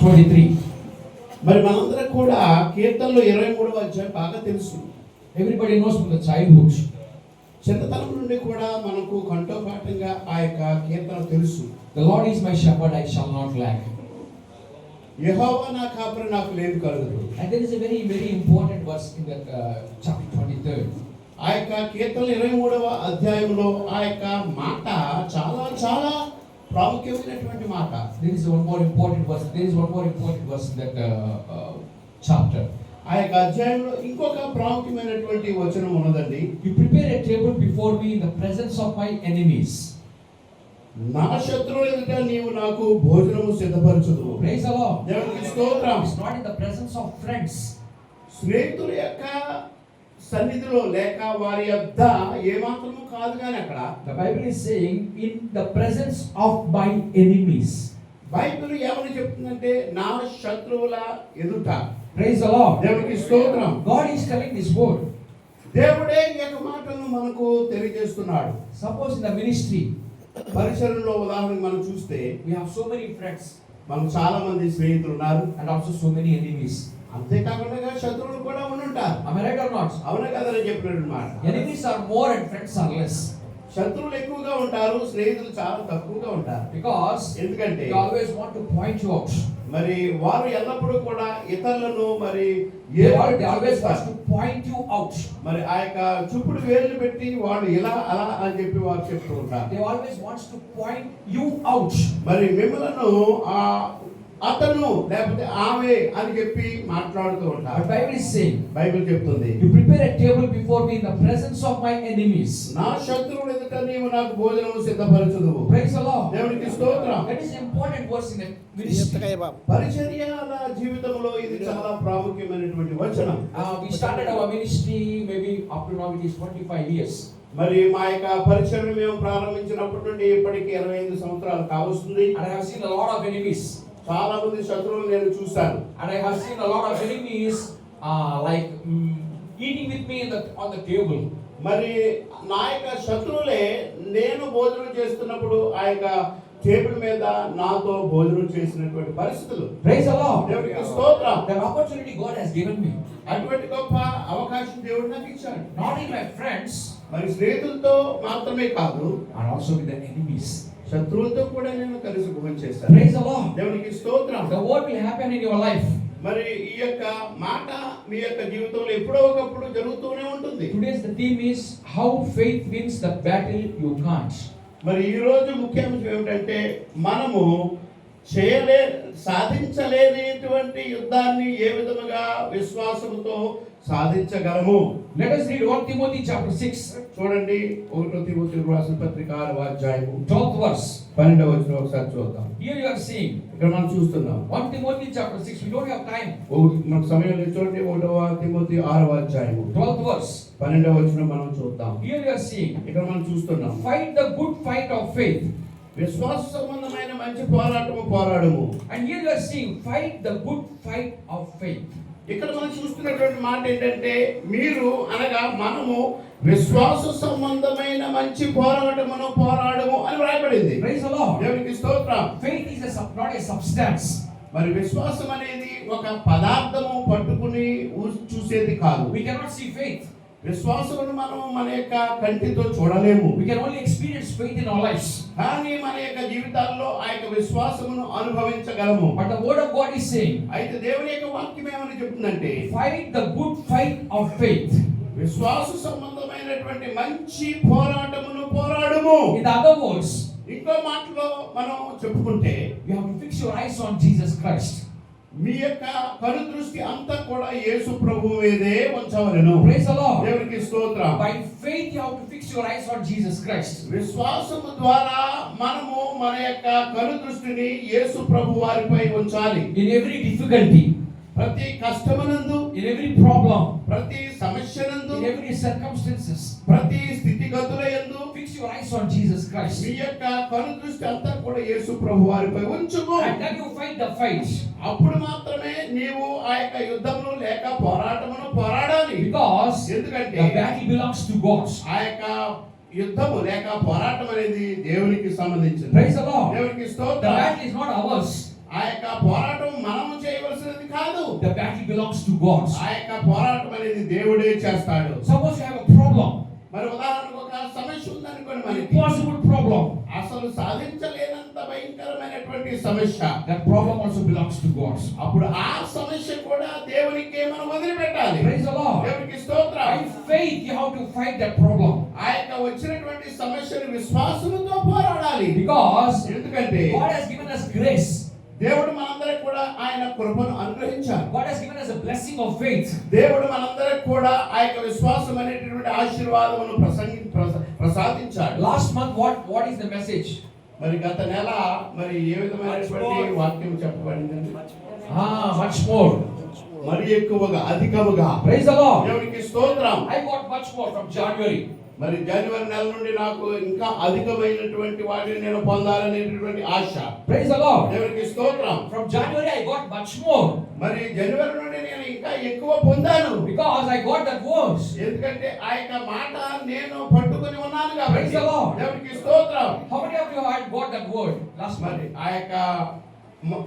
Twenty three మరి మనందరం కూడా కీర్తనలో ఇరవై మూడవ అధ్యాయం బాగా తెలుసు. Everybody knows from the child చిన్నతనం నుండి కూడా మనకు కంఠోపాఠంగా ఆ యొక్క కీర్తన తెలుసు. The God is my shepherd I shall not lack యహోవా నా కాపరి నాకు లేదు కలదు and is very very important verse in the chapter 23 ఆ యొక్క కీర్తన ఇరవై మూడవ అధ్యాయంలో ఆ యొక్క మాట చాలా చాలా ప్రాముఖ్యమైనటువంటి మాట. That is one more important verse that is one more important verse that chapter ఆ యొక్క అధ్యాయంలో ఇంకొక ప్రాముఖ్యమైనటువంటి వచనం ఉన్నదండి. You prepare a table before me the presence of my enemies నా శత్రువు ఎదుట నీవు నాకు భోజనము సిద్ధపరచదు ప్రైజ్ అవ దేవునికి స్తోత్రం. Not in the presence of friends స్నేహితుల యొక్క సన్నిధిలో లేక వారి యొద్ ఏమాత్రము కాదు కానీ అక్కడ the Bible is saying in the presence of my enemies Bible ఏమని చెప్తుందంటే నా శత్రువుల ఎదుట. ప్రైజ్ అలా దేవుడికి స్తోత్రం. God is telling this word దేవుడే యొక్క మాటలను మనకు తెలియజేస్తున్నాడు. సపోజ్ ఇన్ ద మినిస్ట్రీ పరిసరంలో ఉదాహరణ మనం చూస్తే we have so many friends మనకు చాలా మంది స్నేహితులు ఉన్నారు and also so many enemies అంతే కాకుండా శత్రువులు కూడా ఉన్నుంటారు అమెరికా నాట్స్ అవునే కదా అని చెప్పినట్టు మాట? Enemies are more and friends are less శత్రువులు ఎక్కువగా ఉంటారు స్నేహితులు చాలా తక్కువగా ఉంటారు. బికాస్ ఎందుకంటే always want to point you out మరి వారు ఎల్లప్పుడూ కూడా ఇతరులను మరి ఏ always want to point you out. మరి ఆ యొక్క చూపుడు వేలు పెట్టి వాళ్ళు ఇలా అలా అని చెప్పి వారు చెప్తూ ఉంటారు They always wants to point you out. మరి మిమ్మలను ఆ అతను లేకపోతే ఆమె అని చెప్పి మాట్లాడుతూ ఉంటారు బైబిల్ సేమ్ బైబిల్ చెప్తుంది. You prepare a table before me in the presence of my enemies నా శత్రువుల ఎదుట నీవు నాకు భోజనం సిద్ధపరచుదు ప్రైస్ ద లార్డ్ దేవునికి స్తోత్రం. That is important verse in ministry పరిచర్య నా జీవితంలో ఇది చాలా ప్రాముఖ్యమైనటువంటి వచనం. We started our ministry maybe up to now it is 25 years మరి మా యొక్క పరిచయం మేము ప్రారంభించినప్పటి నుండి ఇప్పటికి ఇరవై ఐదు సంవత్సరాలు కావస్తుంది. I have seen of enemies చాలా మంది శత్రువులు నేను చూశాను. And I have seen a lot of enemies like eating with me in the on the table మరి నా యొక్క శత్రువులే నేను భోజనం చేస్తున్నప్పుడు ఆ యొక్క టేబుల్ మీద నాతో భోజనం చేసినటువంటి పరిస్థితులు. ప్రైజ్ అలా దేవుడి స్తోత్రం. That opportunity God has given me అటువంటి గొప్ప అవకాశం దేవుడు నాకు ఇచ్చాడు. నాట్ ఇన్ మై ఫ్రెండ్స్ మరి స్నేహితులతో మాత్రమే కాదు అండ్ ఆల్సో విత్ ఎనిమీస్ శత్రువులతో కూడా నేను కలిసి భోజనం Praise the Lord. దేవునికి స్తోత్రం The word will happen in your life. మరి ఈ యొక్క మాట మీ యొక్క జీవితంలో ఎప్పుడో ఒకప్పుడు జరుగుతూనే ఉంటుంది Today's the theme is how faith wins the battle you can't. మరి ఈ రోజు ముఖ్యాంశం ఏమిటంటే మనము చేయలే సాధించలేనిటువంటి యుద్ధాన్ని ఏ విధముగా విశ్వాసముతో సాధించగలము Let us read 1 Timothy chapter 6, చూడండి ఒకటో తిమోతి రాసిన పత్రిక ఆరవ అధ్యాయము 12th verse. పన్నెండవ వచ్చిన ఒకసారి చూద్దాం Here you are seeing ఇక్కడ మనం చూస్తున్నాం 1 Timothy chapter 6. We don't have time. మనకు సమయం లేదు చూడండి ఒకటవ తిమోతి ఆరవ అధ్యాయము 12th verse. పన్నెండవ వచ్చిన మనం చూద్దాం Here you are seeing ఇక్కడ మనం చూస్తున్నాం fight the good fight of faith. విశ్వాస సంబంధమైన మంచి పోరాటము పోరాడము And here you are seeing fight the good fight of faith. ఇక్కడ మనం చూస్తున్నటువంటి మాట ఏంటంటే మీరు అనగా మనము విశ్వాస సంబంధమైన మంచి పోరాటమును పోరాడము అని వ్రాయబడింది. దేవునికి స్తోత్రం. మరి విశ్వాసం అనేది ఒక పదార్థము పట్టుకుని చూసేది కాదు We cannot see faith. విశ్వాసమును మనం మన యొక్క కంటితో చూడలేము. We only experience faith in our కానీ మన యొక్క జీవితాల్లో ఆ యొక్క విశ్వాసమును అనుభవించగలము. బట్ ద వర్డ్ ఆఫ్ అయితే దేవుని యొక్క వాక్యం ఏమని చెప్తుందంటే fight the good fight of faith విశ్వాస సంబంధమైనటువంటి మంచి పోరాటమును పోరాడము. ఇది అదర్ వర్డ్స్ ఇంకో మాటలో మనం చెప్పుకుంటే you have fixed eyes on Jesus Christ మీ యొక్క కరు దృష్టి అంతా కూడా యేసు ప్రభు వేదే ఉంచవలెను. ప్రైస్ ద లార్డ్ దేవునికి స్తోత్రం. By faith you have to fix your eyes on Jesus Christ విశ్వాసం ద్వారా మనము మన యొక్క కరు దృష్టిని యేసు ప్రభు వారిపై ఉంచాలి. ఇన్ ఎవరీ డిఫికల్టీ ప్రతి కష్టమనందు ఇన్ ఎవ్రీ ప్రాబ్లం ప్రతి సమస్యనందు ఇన్ ఎవ్రీ సర్కమ్స్టెన్సెస్ ప్రతి స్థితిగతులయందు fix your eyes on Jesus Christ మీ యొక్క కను దృష్టి అంతా కూడా యేసు ప్రభు వారిపై ఉంచుము and you fight the fight అప్పుడు మాత్రమే నీవు ఆ యొక్క యుద్ధమును లేక పోరాటమును పోరాడాలి. బికాజ్ ఎందుకంటే the battle belongs to God ఆ యొక్క యుద్ధము లేక పోరాటం అనేది దేవునికి సంబంధించింది ప్రైస్ ద లార్డ్ ఆ యొక్క పోరాటం మనము చేయవలసినది కాదు. The battle belongs to God ఆ యొక్క పోరాటం అనేది దేవుడే చేస్తాడు. Suppose you have a problem మరి ఉదాహరణకు ఒక సమస్య ఉందనుకోండి మరి పాసిబుల్ ప్రాబ్లం అసలు సాధించలేనంత భయంకరమైనటువంటి సమస్య. The problem also belongs to God అప్పుడు ఆ సమస్య కూడా దేవునికి మనం వదిలిపెట్టాలి. ప్రైజ్ ద లార్డ్ దేవునికి స్తోత్రం. I faith you have to fight that problem ఆ యొక్క వచ్చినటువంటి సమస్యను విశ్వాసముతో పోరాడాలి. బికాజ్ ఎందుకంటే God has given us grace. దేవుడు మనందరికి కూడా ఆయన కృపను అనుగ్రహించారు God has given us a blessing of faith. దేవుడు మనందరికి కూడా ఆ యొక్క విశ్వాసం అనేటటువంటి ఆశీర్వాదమును ప్రసంగి ప్రస- ప్రసాదించాడు Last month, what, what is the message? మరి గత నెల మరి ఏ విధమైనటువంటి వాక్యం చెప్పబడిందండి Ah, much more. మరి ఎక్కువగా అధికముగా Praise the Lord. దేవునికి స్తోత్రం I got much more from January. మరి జనవరి నెల నుండి నాకు ఇంకా అధికమైనటువంటి వాటిని నేను పొందాలనేటటువంటి ఆశ the Lord. దేవునికి స్తోత్రం From January, I got much more మరి జనవరి నుండి నేను ఇంకా ఎక్కువ పొందాను because I got that words. ఎందుకంటే ఆ యొక్క మాట నేను పట్టుకొని ఉన్నాను కాబట్టి. దేవునికి స్తోత్రం How many of you had got that word last మరి? ఆ యొక్క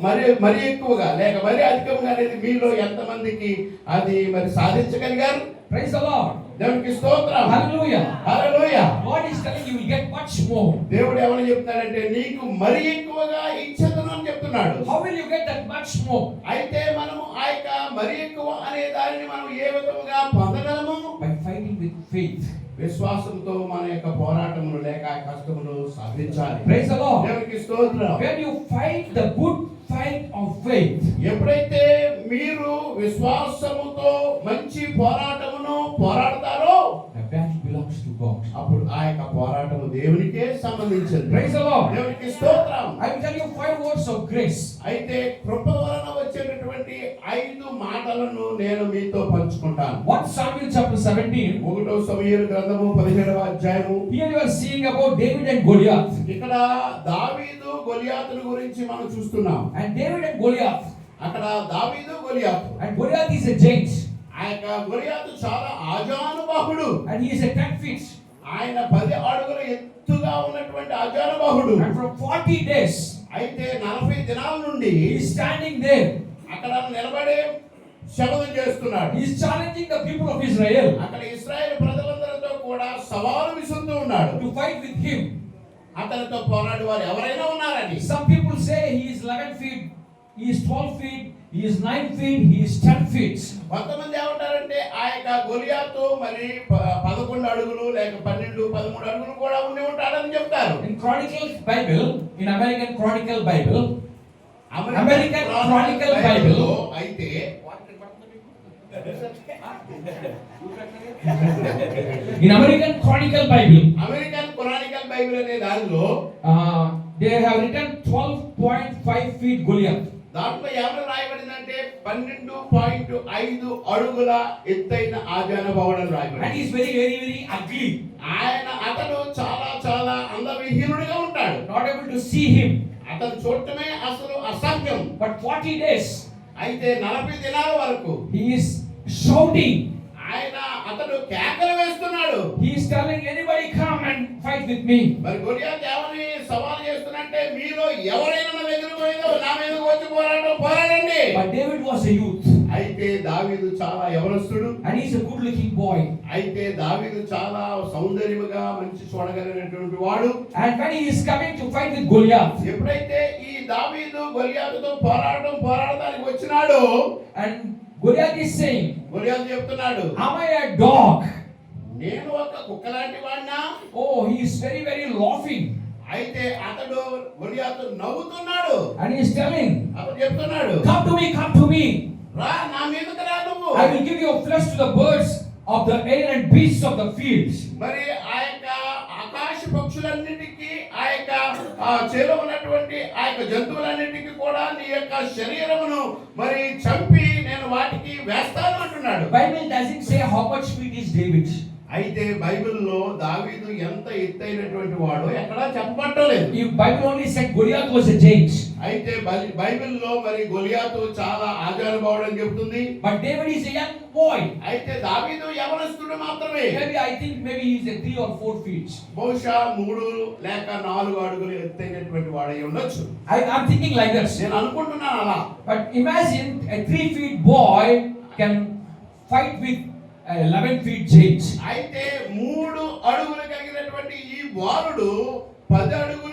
మరి మరి ఎక్కువగా లేక మరి అధికంగా అనేది మీలో ఎంతమందికి అది మరి సాధించగలిగారు the Lord. దేవునికి స్తోత్రం Hallelujah. Hallelujah God is telling you will get much more. దేవుడు ఏమని చెప్తున్నాడంటే నీకు మరి ఎక్కువగా ఇచ్చేదను అని చెప్తున్నాడు How will you get that much more? అయితే మనము ఆ యొక్క మరి ఎక్కువ అనే దానిని మనం ఏ విధముగా పొందగలము By fighting with faith. విశ్వాసంతో మన యొక్క పోరాటములు లేక కష్టములు సాధించాలి Praise the Lord. దేవునికి స్తోత్రం When you fight the good fight of faith, ఎప్పుడైతే మీరు విశ్వాసముతో మంచి పోరాటమును పోరాడతారో the battle belongs to God. అప్పుడు ఆ యొక్క పోరాటము దేవునికే సంబంధించింది. ప్రైజ్ లార్డ్ దేవునికి స్తోత్రం. I tell you five words of grace అయితే కృప వలన వచ్చేటటువంటి ఐదు మాటలను నేను మీతో పంచుకుంటాను. వాట్ సామ్యుల్ చాప్టర్ 17 ఒకటో సమయాల గ్రంథము 17వ అధ్యాయము. Here you are seeing about David and Goliath ఇక్కడ దావీదు గోలియాతుల గురించి మనం చూస్తున్నాం. అండ్ డేవిడ్ అండ్ గోలియాత్ అక్కడ దావీదు Goliath. And Goliath is a giant ఆ యొక్క గొరియాతు చాలా ఆజానుబాహుడు. And is a tech fix ఆయన పది అడుగుల ఎత్తుగా ఉన్నటువంటి And from 40 days, అయితే నలభై దినాల నుండి standing there. అక్కడ నిలబడే శబదం చేస్తున్నాడు is challenging the people of Israel అక్కడ ఇస్రాయేల్ ప్రజలందరితో కూడా సవాలు విసురుతూ ఉన్నాడు to fight with him. అతనితో పోరాడు వారు ఎవరైనా ఉన్నారని Some people say he is 11 feet, he is 12 feet, he is 9 feet, he is 10 feet. కొంతమంది ఏమంటారంటే ఆ యొక్క గొలియాతో మరి పదకొండు అడుగులు లేక పన్నెండు పదమూడు అడుగులు కూడా ఉండి ఉంటాడని చెప్తారు In Chronicle Bible, in American Chronicle Bible, American Chronicle Bible. లో అయితే in American Chronicle Bible, American Chronicle Bible అనే దానిలో uh, they have written 12.5 feet Goliath. దాంట్లో ఏమని రాయబడిందంటే పన్నెండు పాయింట్ ఐదు అడుగుల ఎత్తైన And రాయబడింది he is very, very, very ugly. ఆయన అతడు చాలా చాలా అందవిహీనుడిగా ఉంటాడు Not able to see him. అతను చూడటమే అసలు అసాధ్యం But 40 days, అయితే నలభై దినాల వరకు is shouting. ఆయన అతడు కేకలు వేస్తున్నాడు is telling anybody come and fight with me. మరి గొలియాత్ ఏమని సవాల్ చేస్తున్నంటే మీలో ఎవరైనా నా దగ్గరకు పోయిందో నా మీదకి వచ్చి పోరాటం పోరాడండి But David was a youth. అయితే దావీదు చాలా యవనస్తుడు And he's a good looking boy. అయితే దావీదు చాలా సౌందర్యముగా మంచి చూడగలిగినటువంటి వాడు And when he is coming to fight with Goliath, ఎప్పుడైతే ఈ దావీదు గొలియాతుతో పోరాటం పోరాడడానికి వచ్చినాడో and Goliath is saying, గొలియాతు చెప్తున్నాడు Am I a dog? నేను ఒక కుక్క లాంటి వాడినా Oh, he is very, very laughing. అయితే అతడు గొలియాతు నవ్వుతున్నాడు. అండ్ ఇస్ అప్పుడు చెప్తున్నాడు come to me come to me రా నా మీదకి రా నువ్వు. I will give you flesh to the birds of the air and bees of the fields మరి ఆయక ఆకాశ పక్షులన్నిటికి ఆయక ఆ చెరువు ఉన్నటువంటి ఆయక జంతువులన్నిటికి కూడా నీ యొక్క శరీరమును మరి చంపి నేను వాటికి వేస్తాను అంటున్నాడు. Bible doesn't say how much height is David's అయితే బైబిల్లో దావీదు ఎంత ఎత్తైనటువంటి వాడు ఎక్కడా చెప్పట్టలేదు ఈ Bible only said Goliath was a giant అయితే బైబిల్లో మరి గొలియాత్ చాలా ఆచారం బావుడు అని చెప్తుంది. బట్ దేవుడు ఈస్ ఎ యంగ్ బాయ్ అయితే దావీదు యవనస్తుడు మాత్రమే. Maybe I think maybe is a 3 or 4 feet బహుశా 3 లేక 4 అడుగులు ఎత్తైనటువంటి వాడు అయి ఉండొచ్చు. I are thinking like that నేను అనుకుంటున్నాను అలా. But imagine a 3 feet boy can fight with eleven 11 feet అయితే మూడు అడుగులు కలిగినటువంటి ఈ వారుడు పది అడుగులు